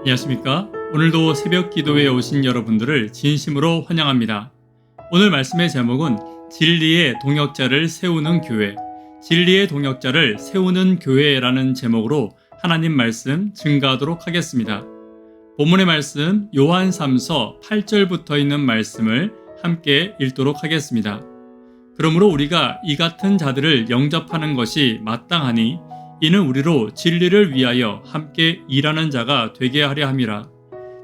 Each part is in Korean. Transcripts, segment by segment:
안녕하십니까? 오늘도 새벽 기도에 오신 여러분들을 진심으로 환영합니다. 오늘 말씀의 제목은 진리의 동역자를 세우는 교회, 진리의 동역자를 세우는 교회라는 제목으로 하나님 말씀 증가하도록 하겠습니다. 본문의 말씀 요한 3서 8절부터 있는 말씀을 함께 읽도록 하겠습니다. 그러므로 우리가 이 같은 자들을 영접하는 것이 마땅하니 이는 우리로 진리를 위하여 함께 일하는 자가 되게 하려 함이라.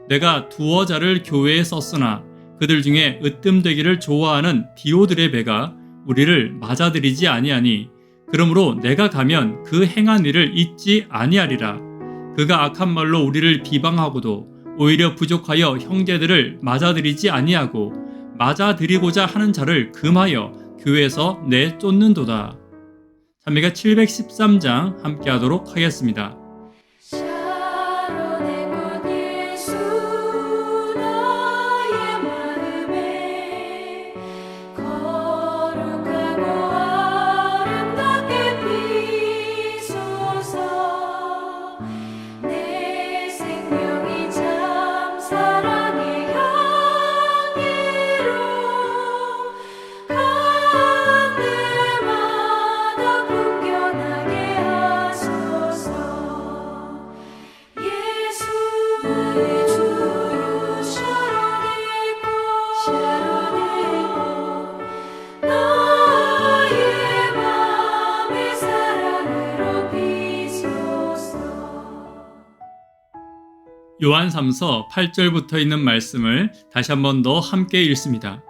내가 두어 자를 교회에 썼으나 그들 중에 으뜸되기를 좋아하는 디오들의 배가 우리를 맞아들이지 아니하니 그러므로 내가 가면 그 행한 일을 잊지 아니하리라. 그가 악한 말로 우리를 비방하고도 오히려 부족하여 형제들을 맞아들이지 아니하고 맞아들이고자 하는 자를 금하여 교회에서 내 쫓는도다. 찬미가 713장 함께 하도록 하겠습니다. 요한 3서 8절부터 있는 말씀을 다시 한 번 더 함께 읽습니다.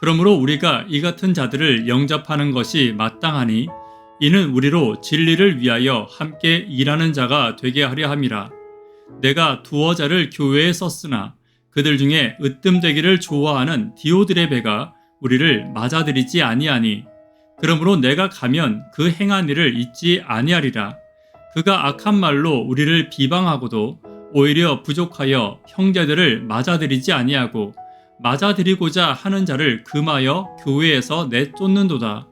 그러므로 우리가 이 같은 자들을 영접하는 것이 마땅하니 이는 우리로 진리를 위하여 함께 일하는 자가 되게 하려 함이라. 내가 두어 자를 교회에 썼으나 그들 중에 으뜸되기를 좋아하는 디오들의 배가 우리를 맞아들이지 아니하니 그러므로 내가 가면 그 행한 일을 잊지 아니하리라. 그가 악한 말로 우리를 비방하고도 오히려 부족하여 형제들을 맞아들이지 아니하고 맞아들이고자 하는 자를 금하여 교회에서 내쫓는도다.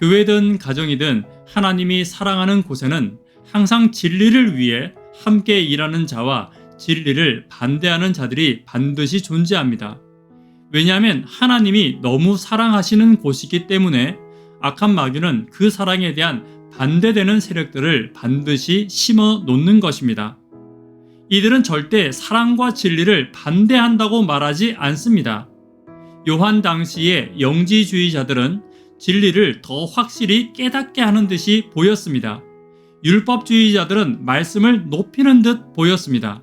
교회든 가정이든 하나님이 사랑하는 곳에는 항상 진리를 위해 함께 일하는 자와 진리를 반대하는 자들이 반드시 존재합니다. 왜냐하면 하나님이 너무 사랑하시는 곳이기 때문에 악한 마귀는 그 사랑에 대한 반대되는 세력들을 반드시 심어 놓는 것입니다. 이들은 절대 사랑과 진리를 반대한다고 말하지 않습니다. 요한 당시의 영지주의자들은 진리를 더 확실히 깨닫게 하는 듯이 보였습니다. 율법주의자들은 말씀을 높이는 듯 보였습니다.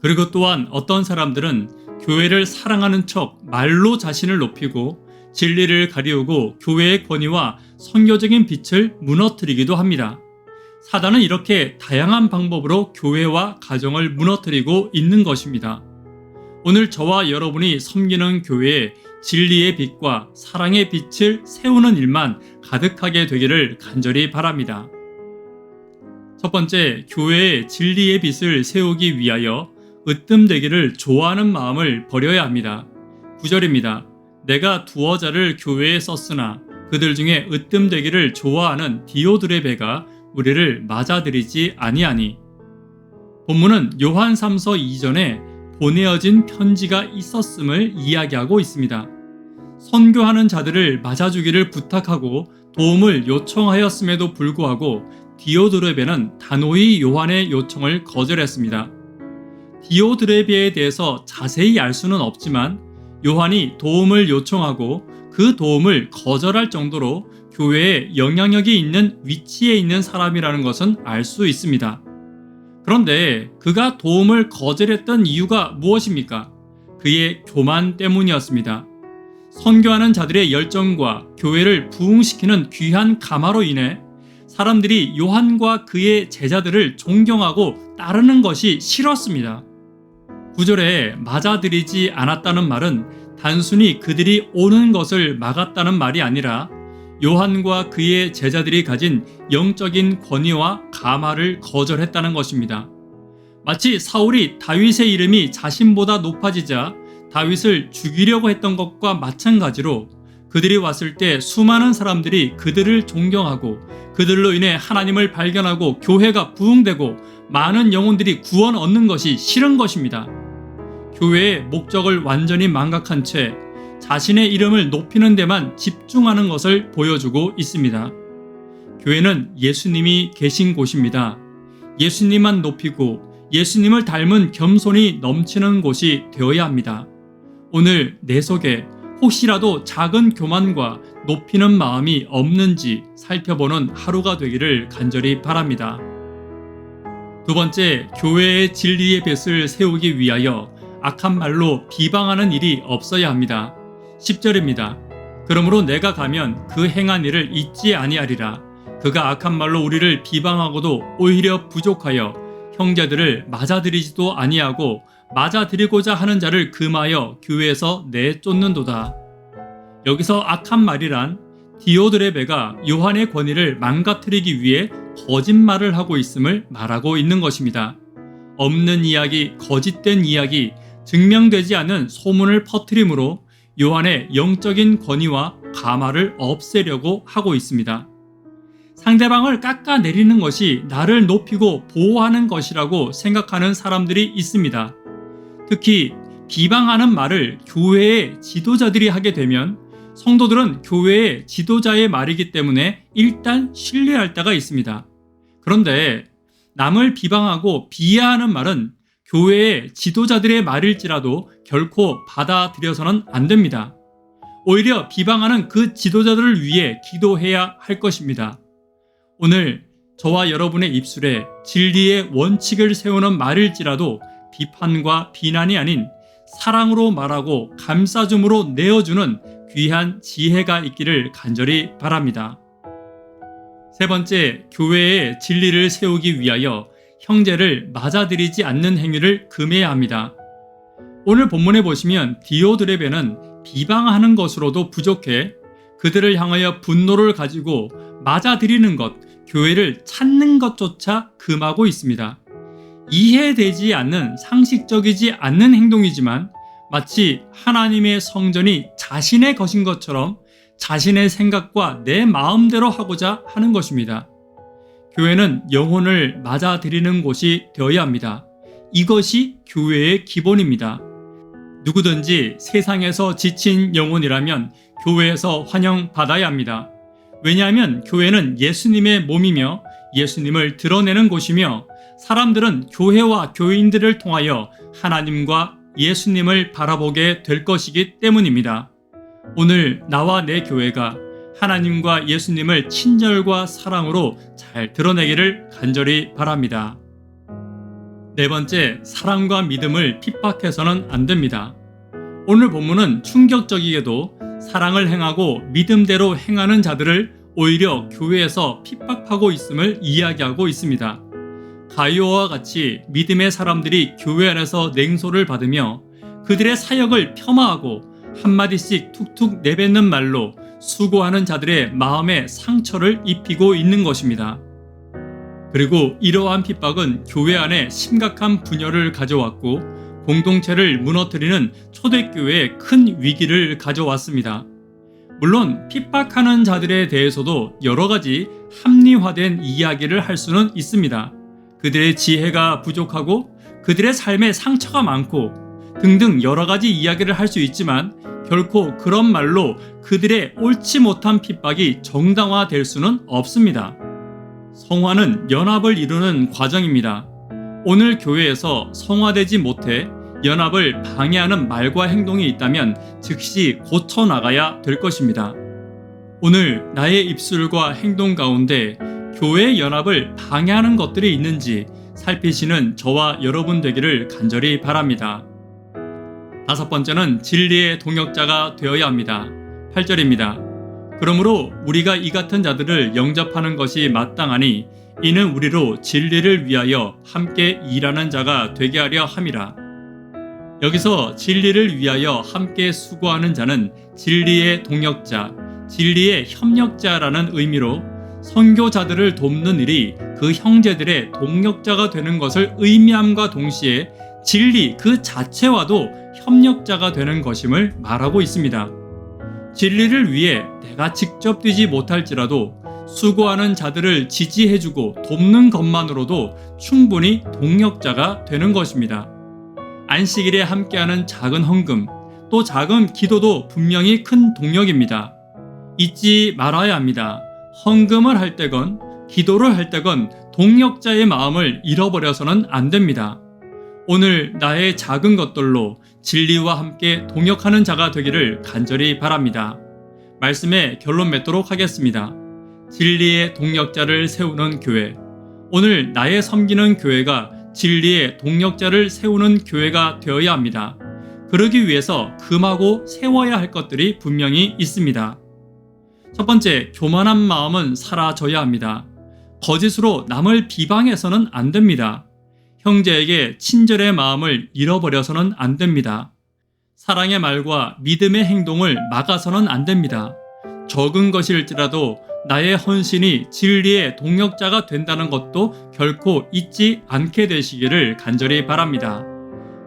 그리고 또한 어떤 사람들은 교회를 사랑하는 척 말로 자신을 높이고 진리를 가리우고 교회의 권위와 선교적인 빛을 무너뜨리기도 합니다. 사단은 이렇게 다양한 방법으로 교회와 가정을 무너뜨리고 있는 것입니다. 오늘 저와 여러분이 섬기는 교회에 진리의 빛과 사랑의 빛을 세우는 일만 가득하게 되기를 간절히 바랍니다. 첫 번째, 교회에 진리의 빛을 세우기 위하여 으뜸되기를 좋아하는 마음을 버려야 합니다. 9절입니다. 내가 두어 자를 교회에 썼으나 그들 중에 으뜸되기를 좋아하는 디오들의 배가 우리를 맞아들이지 아니하니. 본문은 요한 3서 이전에 보내어진 편지가 있었음을 이야기하고 있습니다. 선교하는 자들을 맞아주기를 부탁하고 도움을 요청하였음에도 불구하고 디오드레베는 단호히 요한의 요청을 거절했습니다. 디오드레베에 대해서 자세히 알 수는 없지만 요한이 도움을 요청하고 그 도움을 거절할 정도로 교회에 영향력이 있는 위치에 있는 사람이라는 것은 알 수 있습니다. 그런데 그가 도움을 거절했던 이유가 무엇입니까? 그의 교만 때문이었습니다. 선교하는 자들의 열정과 교회를 부흥시키는 귀한 가마로 인해 사람들이 요한과 그의 제자들을 존경하고 따르는 것이 싫었습니다. 구절에 맞아들이지 않았다는 말은 단순히 그들이 오는 것을 막았다는 말이 아니라 요한과 그의 제자들이 가진 영적인 권위와 가마를 거절했다는 것입니다. 마치 사울이 다윗의 이름이 자신보다 높아지자 다윗을 죽이려고 했던 것과 마찬가지로 그들이 왔을 때 수많은 사람들이 그들을 존경하고 그들로 인해 하나님을 발견하고 교회가 부흥되고 많은 영혼들이 구원 얻는 것이 싫은 것입니다. 교회의 목적을 완전히 망각한 채 자신의 이름을 높이는 데만 집중하는 것을 보여주고 있습니다. 교회는 예수님이 계신 곳입니다. 예수님만 높이고 예수님을 닮은 겸손이 넘치는 곳이 되어야 합니다. 오늘 내 속에 혹시라도 작은 교만과 높이는 마음이 없는지 살펴보는 하루가 되기를 간절히 바랍니다. 두 번째, 교회의 진리의 뱃을 세우기 위하여 악한 말로 비방하는 일이 없어야 합니다. 10절입니다. 그러므로 내가 가면 그 행한 일을 잊지 아니하리라. 그가 악한 말로 우리를 비방하고도 오히려 부족하여 형제들을 맞아들이지도 아니하고 맞아들이고자 하는 자를 금하여 교회에서 내쫓는도다. 여기서 악한 말이란 디오드레베가 요한의 권위를 망가뜨리기 위해 거짓말을 하고 있음을 말하고 있는 것입니다. 없는 이야기, 거짓된 이야기, 증명되지 않은 소문을 퍼뜨림으로 요한의 영적인 권위와 가마를 없애려고 하고 있습니다. 상대방을 깎아내리는 것이 나를 높이고 보호하는 것이라고 생각하는 사람들이 있습니다. 특히 비방하는 말을 교회의 지도자들이 하게 되면 성도들은 교회의 지도자의 말이기 때문에 일단 신뢰할 때가 있습니다. 그런데 남을 비방하고 비하하는 말은 교회의 지도자들의 말일지라도 결코 받아들여서는 안 됩니다. 오히려 비방하는 그 지도자들을 위해 기도해야 할 것입니다. 오늘 저와 여러분의 입술에 진리의 원칙을 세우는 말일지라도 비판과 비난이 아닌 사랑으로 말하고 감싸줌으로 내어주는 귀한 지혜가 있기를 간절히 바랍니다. 세 번째, 교회의 진리를 세우기 위하여 형제를 맞아들이지 않는 행위를 금해야 합니다. 오늘 본문에 보시면 디오드레베는 비방하는 것으로도 부족해 그들을 향하여 분노를 가지고 맞아들이는 것, 교회를 찾는 것조차 금하고 있습니다. 이해되지 않는 상식적이지 않는 행동이지만 마치 하나님의 성전이 자신의 것인 것처럼 자신의 생각과 내 마음대로 하고자 하는 것입니다. 교회는 영혼을 맞아들이는 곳이 되어야 합니다. 이것이 교회의 기본입니다. 누구든지 세상에서 지친 영혼이라면 교회에서 환영받아야 합니다. 왜냐하면 교회는 예수님의 몸이며 예수님을 드러내는 곳이며 사람들은 교회와 교인들을 통하여 하나님과 예수님을 바라보게 될 것이기 때문입니다. 오늘 나와 내 교회가 하나님과 예수님을 친절과 사랑으로 잘 드러내기를 간절히 바랍니다. 네 번째, 사랑과 믿음을 핍박해서는 안 됩니다. 오늘 본문은 충격적이게도 사랑을 행하고 믿음대로 행하는 자들을 오히려 교회에서 핍박하고 있음을 이야기하고 있습니다. 가이오와 같이 믿음의 사람들이 교회 안에서 냉소를 받으며 그들의 사역을 폄하하고 한마디씩 툭툭 내뱉는 말로 수고하는 자들의 마음에 상처를 입히고 있는 것입니다. 그리고 이러한 핍박은 교회 안에 심각한 분열을 가져왔고 공동체를 무너뜨리는 초대교회에 큰 위기를 가져왔습니다. 물론 핍박하는 자들에 대해서도 여러 가지 합리화된 이야기를 할 수는 있습니다. 그들의 지혜가 부족하고 그들의 삶에 상처가 많고 등등 여러 가지 이야기를 할 수 있지만 결코 그런 말로 그들의 옳지 못한 핍박이 정당화될 수는 없습니다. 성화는 연합을 이루는 과정입니다. 오늘 교회에서 성화되지 못해 연합을 방해하는 말과 행동이 있다면 즉시 고쳐 나가야 될 것입니다. 오늘 나의 입술과 행동 가운데 교회 연합을 방해하는 것들이 있는지 살피시는 저와 여러분 되기를 간절히 바랍니다. 다섯 번째는 진리의 동역자가 되어야 합니다. 8절입니다. 그러므로 우리가 이 같은 자들을 영접하는 것이 마땅하니 이는 우리로 진리를 위하여 함께 일하는 자가 되게 하려 함이라. 여기서 진리를 위하여 함께 수고하는 자는 진리의 동역자, 진리의 협력자라는 의미로 선교자들을 돕는 일이 그 형제들의 동력자가 되는 것을 의미함과 동시에 진리 그 자체와도 협력자가 되는 것임을 말하고 있습니다. 진리를 위해 내가 직접 뛰지 못할지라도 수고하는 자들을 지지해주고 돕는 것만으로도 충분히 동력자가 되는 것입니다. 안식일에 함께하는 작은 헌금, 또 작은 기도도 분명히 큰 동력입니다. 잊지 말아야 합니다. 헌금을 할 때건 기도를 할 때건 동력자의 마음을 잃어버려서는 안 됩니다. 오늘 나의 작은 것들로 진리와 함께 동역하는 자가 되기를 간절히 바랍니다. 말씀의 결론 맺도록 하겠습니다. 진리의 동력자를 세우는 교회. 오늘 나의 섬기는 교회가 진리의 동력자를 세우는 교회가 되어야 합니다. 그러기 위해서 금하고 세워야 할 것들이 분명히 있습니다. 첫 번째, 교만한 마음은 사라져야 합니다. 거짓으로 남을 비방해서는 안 됩니다. 형제에게 친절의 마음을 잃어버려서는 안 됩니다. 사랑의 말과 믿음의 행동을 막아서는 안 됩니다. 적은 것일지라도 나의 헌신이 진리의 동력자가 된다는 것도 결코 잊지 않게 되시기를 간절히 바랍니다.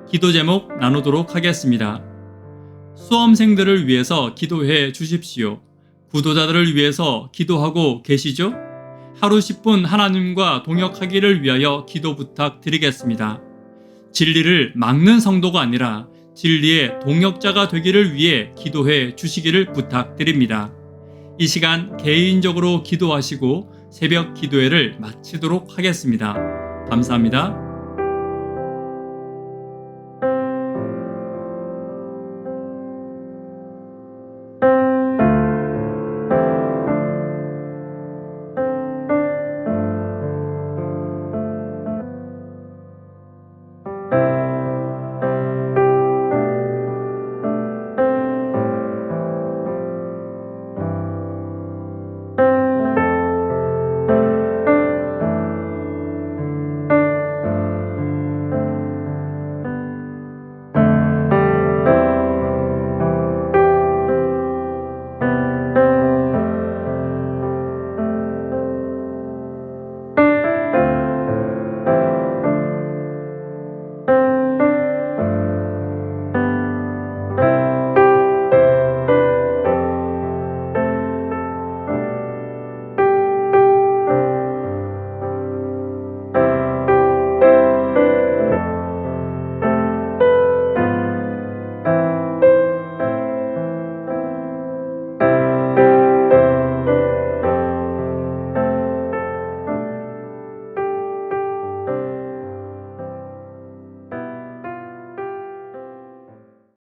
기도 제목 나누도록 하겠습니다. 수험생들을 위해서 기도해 주십시오. 구도자들을 위해서 기도하고 계시죠? 하루 10분 하나님과 동역하기를 위하여 기도 부탁드리겠습니다. 진리를 막는 성도가 아니라 진리의 동역자가 되기를 위해 기도해 주시기를 부탁드립니다. 이 시간 개인적으로 기도하시고 새벽 기도회를 마치도록 하겠습니다. 감사합니다.